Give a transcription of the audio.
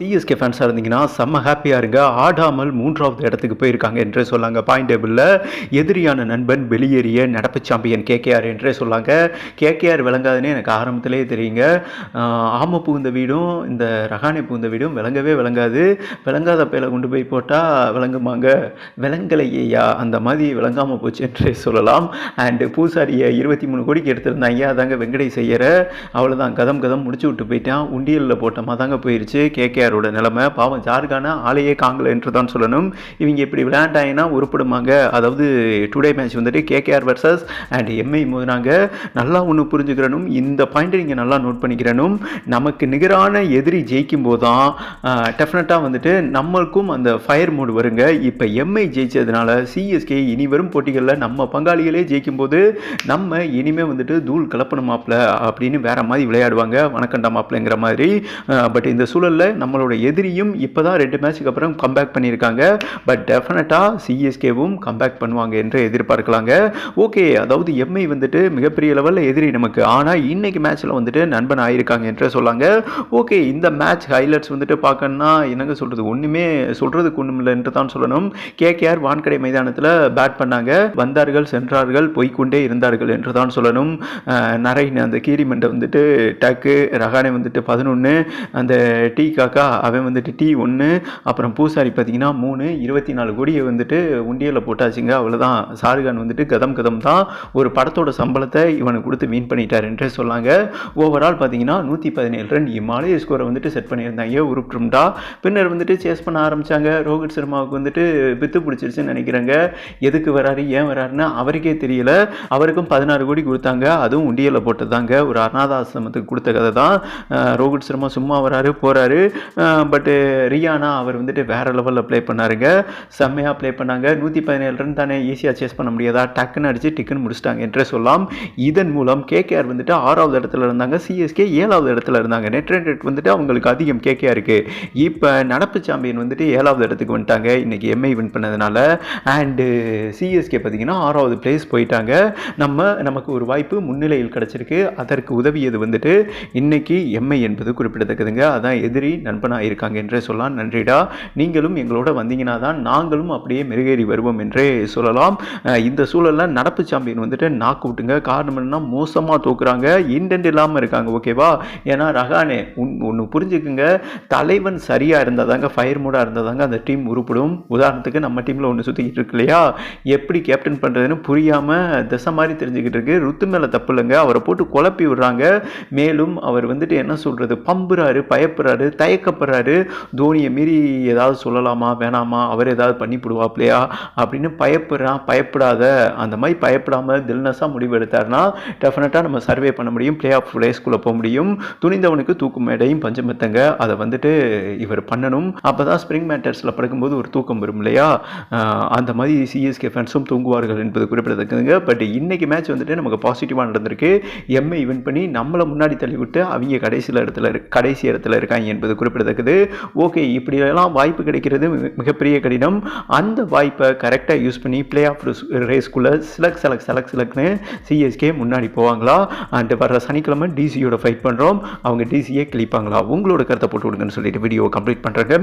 CSK ஃபேன்ஸாக இருந்தீங்கன்னா செம்ம ஹாப்பியாக இருங்க. ஆடாமல் மூன்றாவது இடத்துக்கு போயிருக்காங்க என்றே சொல்லாங்க. பாயிண்ட் டேபிளில் எதிரியான நண்பன் வெளியேறிய நடப்பு சாம்பியன் கேகேஆர் என்றே சொல்லாங்க. கேகேஆர் விளங்காதுன்னு எனக்கு ஆரம்பத்திலே தெரியுங்க. ஆம புகுந்த வீடும் இந்த ரகானே புகுந்த வீடும் விளங்கவே விளங்காது. விளங்காத பேல கொண்டு போய் போட்டால் விளங்குமாங்க. விளங்கலையா அந்த மாதிரி விளங்காமல் போச்சு என்றே சொல்லலாம். அண்டு பூசாரியை இருபத்தி மூணு கோடிக்கு எடுத்திருந்தாங்க அதாங்க வெங்கடேஷ் செய்யற அவ்வளோதான் கதம் கதம் முடிச்சு விட்டு போயிட்டான். உண்டியலில் போட்ட தாங்க போயிருச்சு. கேகேஆரோட நிலைமை பாவம் ஜார்கான ஆளையே காங்கல என்று தான் சொல்லணும். இவங்க இப்படி விளையாண்டாங்கன்னா உருப்படுமாங்க. அதாவது டுடே மேட்ச் வந்துட்டு கேகேஆர் வர்சஸ் அண்ட் எம்ஐ மோதினாங்க. நல்லா ஒன்று புரிஞ்சுக்கிறனும். இந்த பாயிண்ட்டை நீங்கள் நல்லா நோட் பண்ணிக்கிறனும். நமக்கு நிகரான எதிரி ஜெயிக்கும் போது தான் டெஃபினட்டாக வந்துட்டு நம்மளுக்கும் அந்த ஃபயர் மூடு வருங்க. இப்போ எம்ஐ ஜெயிச்சதுனால சிஎஸ்கே இனி வரும் போட்டிகளில் நம்ம பங்காளிகளே ஜெயிக்கும் போது நம்ம இனிமேல் வந்துட்டு தூள் கலப்பணுமாப்ல அப்படின்னு வேற மாதிரி விளையாடுவாங்க. வணக்கண்டா மாப்பிள்ளைங்கிற மாதிரி. பட் இந்த சூழலில் நம்மளோட எதிரியும் இப்போ தான் ரெண்டு மேட்ச்சுக்கு அப்புறம் கம்பேக் பண்ணியிருக்காங்க. பட் டெஃபினட்டாக சிஎஸ்கேவும் கம்பேக் பண்ணுவாங்க என்று எதிர்பார்க்கலாங்க. ஓகே அதாவது எம்ஐ வந்துட்டு மிகப்பெரிய லெவலில் எதிரி நமக்கு. ஆனால் இன்னைக்கு மேட்ச்சில் வந்துட்டு நண்பன் ஆயிருக்காங்க என்று சொல்லாங்க. ஓகே இந்த மேட்ச் ஹைலைட்ஸ் வந்துட்டு பார்க்கணும்னா என்னங்க சொல்கிறது ஒன்றுமே சொல்கிறதுக்கு ஒன்றும் இல்லை என்று தான் சொல்லணும். கேகேஆர் வான்கடை மைதானத்தில் பேட் பண்ணாங்க. வந்தார்கள் சென்றார்கள் போய்கொண்டே இருந்தார்கள் என்று தான் சொல்லணும். நரையின் அந்த கீரிமண்டை வந்துட்டு டக்கு ரகானே வந்துட்டு பதினொன்று அந்த டீ காக்கா அவன் வந்துட்டு டீ ஒன்று அப்புறம் பூசாரி பார்த்தீங்கன்னா மூணு இருபத்தி நாலு கோடியை வந்துட்டு உண்டியலில் போட்டாச்சுங்க. அவ்வளோதான் ஷாருகான் வந்துட்டு கதம் கதம் தான் ஒரு படத்தோட சம்பளத்தை இவனுக்கு கொடுத்து மீன் பண்ணிட்டார் என்றே சொல்லாங்க. ஓவரால் பார்த்தீங்கன்னா நூற்றி பதினேழு ரன் இம்மாலய ஸ்கோரை வந்துட்டு செட் பண்ணியிருந்தாங்க உருப்டும்டா பின்னர் வந்துட்டு சேஸ் பண்ண ஆரம்பித்தாங்க ரோஹித் சர்மாவுக்கு வந்துட்டு பித்து பிடிச்சிருச்சுன்னு நினைக்கிறேங்க. எதுக்கு வராரு ஏன் வராருன்னு அவருக்கே தெரியல. அவருக்கும் பதினாறு கோடி கொடுத்தாங்க. அதுவும் உண்டியலில் போட்டதாங்க ஒரு அநாத ஆசிரமத்துக்கு கொடுத்த கதை தான் ரோஹித் சர்மா சும்மா வராரு போகிறாரு பட்டு ரியானா அவர் வந்துட்டு வேறு லெவலில் ப்ளே பண்ணாருங்க. செம்மையாக ப்ளே பண்ணாங்க. நூற்றி பதினேழு ரன் தானே ஈஸியாக சேஸ் பண்ண முடியாதா? டக்குன்னு அடித்து டிக்குன்னு முடிச்சிட்டாங்க என்றே சொல்லலாம். இதன் மூலம் கேகேஆர் வந்துட்டு ஆறாவது இடத்துல இருந்தாங்க. சிஎஸ்கே ஏழாவது இடத்துல இருந்தாங்க. நெட் ரன் ரேட் வந்துட்டு அவங்களுக்கு அதிகம் கேகேஆர் இருக்குது இப்போ நடப்பு சாம்பியன் வந்துட்டு ஏழாவது இடத்துக்கு வந்துட்டாங்க. இன்றைக்கி எம்ஐ வின் பண்ணதுனால. அண்டு சிஎஸ்கே பார்த்தீங்கன்னா ஆறாவது பிளேஸ் போயிட்டாங்க. நம்ம நமக்கு ஒரு வாய்ப்பு முன்னிலையில் கிடச்சிருக்கு. அதற்கு உதவியது வந்துட்டு இன்றைக்கி எம்ஐ என்பது குறிப்பிடத்தக்கதுங்க. அதான் எதிரி நண்பனாக இருக்காங்க என்றே சொல்லலாம் நன்றிடா. நீங்களும் எங்களோட வந்தீங்கன்னா தான் நாங்களும் அப்படியே மெருகேறி வருவோம் என்றே சொல்லலாம். இந்த சூழலில் நடப்பு சாம்பியன் வந்துட்டு நாக்கு விட்டுங்க. காரணம் என்னன்னா மோசமாக தோக்குறாங்க. இன்டென்ட் இல்லாமல் இருக்காங்க ஓகேவா ஏன்னா ரகானே உன் ஒன்று புரிஞ்சுக்குங்க. தலைவன் சரியாக இருந்தால் தாங்க ஃபயர் மூடாக இருந்தால் தாங்க அந்த டீம் உருப்படும். உதாரணத்துக்கு நம்ம டீமில் ஒன்று சுற்றிக்கிட்டு இருக்கு இல்லையா? எப்படி கேப்டன் பண்ணுறதுன்னு புரியாமல் திசை மாதிரி தெரிஞ்சுக்கிட்டு இருக்கு. ருத்து மேலே தப்பு இல்லைங்க. அவரை போட்டு குழப்பி விடுறாங்க. மேலும் அவர் வந்துட்டு என்ன சொல்கிறது பம்புறாரு பயப்படுறாரு தயக்கப்படுறாரு தோனியை மீறி ஏதாவது சொல்லலாமா வேணாமா அவர் ஏதாவது பண்ணிவிடுவாப்லையா அப்படின்னு பயப்படுறான் பயப்படாத அந்த மாதிரி பயப்படாமல் தில்னஸாக முடிவு எடுத்தாருன்னா டெஃபினட்டாக நம்ம சர்வே பண்ண முடியும் பிளே ஆஃப் ஸ்கூலில் போக முடியும். துணிந்தவனுக்கு தூக்கு மேடையும் பஞ்சமெத்தங்க அதை வந்துட்டு இவர் பண்ணணும். அப்போ தான் ஸ்ப்ரிங் மேட்டர்ஸில் படுக்கும்போது ஒரு தூக்கம் வரும் இல்லையா? அந்த மாதிரி சிஎஸ்கே ஃபேன்ஸும் தூங்குவார்கள் என்பது குறிப்பிடத்தக்கதுங்க. பட் இன்னைக்கு மேட்ச் வந்துட்டு நமக்கு பாசிட்டிவாக நடந்திருக்கு. எம்ஐ வின் பண்ணி நம்மளை முன்னாடி தள்ளிவிட்டு அவங்க கடைசியில் இடத்துல கடைசி இடத்துல இருக்காங்க என்பது குறிப்பிடத்தக்கது. ஓகே இப்படியெல்லாம் வாய்ப்பு கிடைக்கிறது மிகப்பெரிய கடினம். அந்த வாய்ப்பை கரெக்டாக யூஸ் பண்ணி பிளே ஆஃப் ரேஸ்க்குள்ளே சிலக் செலக் செலக் சிலக்னு சிஎஸ்கே முன்னாடி போவாங்களா? அண்ட் வர்ற சனிக்கிழமை டிசியோட ஃபைட் பண்ணுறோம் அவங்க டிசியே கிளிப்பாங்களா உங்களோட கருத்தை போட்டு விடுங்கன்னு சொல்லிட்டு வீடியோ கம்ப்ளீட் பண்ணுறேங்க